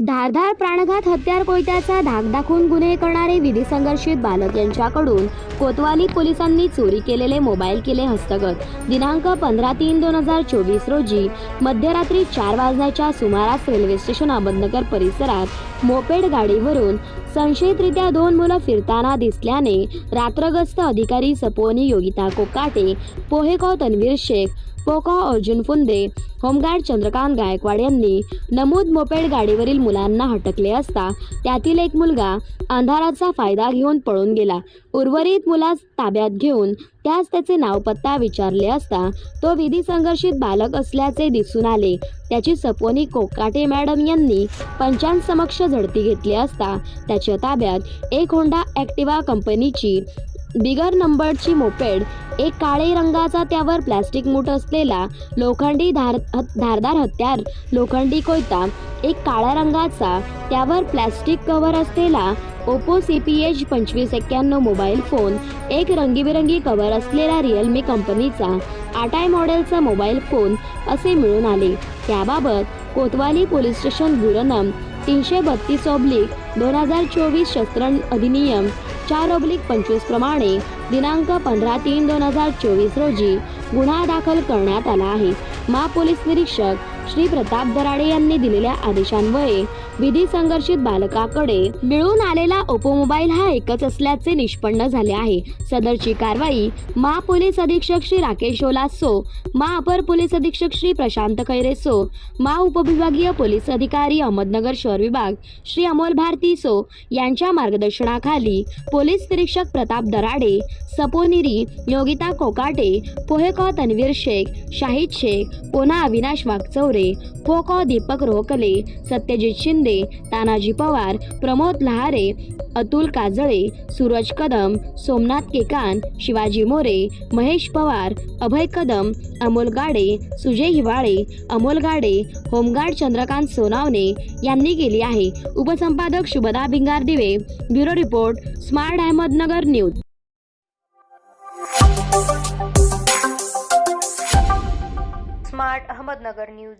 धारधार प्राणघात हत्यार कोयत्याचा धाक दाखवून गुन्हे करणारे विधी संघर्षित बालक यांच्याकडून कोतवाली पोलिसांनी चोरी केलेले मोबाईल केले हस्तगत. दिनांक पंधरा तीन दोन हजार चोवीस रोजी मध्यरात्री चार वाजण्याच्या सुमारास रेल्वे स्टेशन अहमदनगर परिसरात मोपेड गाडीवरून संशयितरित्या दोन मुलं फिरताना दिसल्याने रात्रग्रस्त अधिकारी सपोनी योगिता कोकाटे पोहेकॉ तन्वीर शेख पोका अर्जुन फुंदे होमगार्ड चंद्रकांत गायकवाड यांनी नमूद मोपेड गाडीवरील मुलांना हटकले असता त्यातील एक मुलगा अंधाराचा फायदा घेऊन पळून गेला. उर्वरित मुलास ताब्यात घेऊन त्यास त्याचे नावपत्ता विचारले असता तो विधी संघर्षित बालक असल्याचे दिसून आले. त्याची सपोनी कोकाटे मॅडम यांनी पंचांसमक्ष झडती घेतली असता त्याच्या ताब्यात एक होंडा ॲक्टिवा कंपनीची बिगर नंबरची मोपेड एक काळे रंगाचा त्यावर प्लॅस्टिक मूठ असलेला लोखंडी धार धारदार हत्यार लोखंडी कोयता एक काळ्या रंगाचा त्यावर प्लॅस्टिक कव्हर असलेला ओप्पो सी पी एच पंचवीस एक्क्याण्णव मोबाईल फोन एक रंगीबेरंगी कव्हर असलेला रिअलमी कंपनीचा आटाय मॉडेलचा मोबाईल फोन असे मिळून आले. त्याबाबत कोतवाली पोलीस स्टेशन गुरनम तीनशे बत्तीस ऑब्लिक दोन हजार चोवीस शस्त्र अधिनियम चार ऑब्लिक पंचवीस प्रमाणे दिनांक पंधरा तीन दोन हजार चोवीस रोजी गुन्हा दाखल करण्यात आला आहे. महापोलीस निरीक्षक श्री प्रताप दराडे यांनी दिलेल्या आदेशान्वये विधी संघर्षित बालकाकडे मिळून आलेला ओपोमोबाईल हा एकच असल्याचे निष्पन्न झाले आहे. सदरची कारवाई मा पोलीस अधीक्षक श्री राकेश ओला सो मा अपर पोलीस अधीक्षक श्री प्रशांत खैरे सो मा उपविभागीय पोलीस अधिकारी अहमदनगर शहर विभाग श्री अमोल भारती सो यांच्या मार्गदर्शनाखाली पोलीस निरीक्षक प्रताप दराडे सपोनिरी योगिता कोकाटे पोहेकॉ तन्वीर शेख शाहिद शेख कोना अविनाश मोरे खो खो दीपक रोहकले सत्यजित शिंदे तानाजी पवार प्रमोद लहारे अतुल काजळे सूरज कदम सोमनाथ केकान शिवाजी मोरे महेश पवार अभय कदम अमोल गाडे सुजय हिवाळे अमोल गाडे होमगार्ड चंद्रकांत सोनावणे यांनी केली आहे. उपसंपादक Shubhada Bhingardive bureau report smart Ahmednagar news. Smart Ahmednagar news.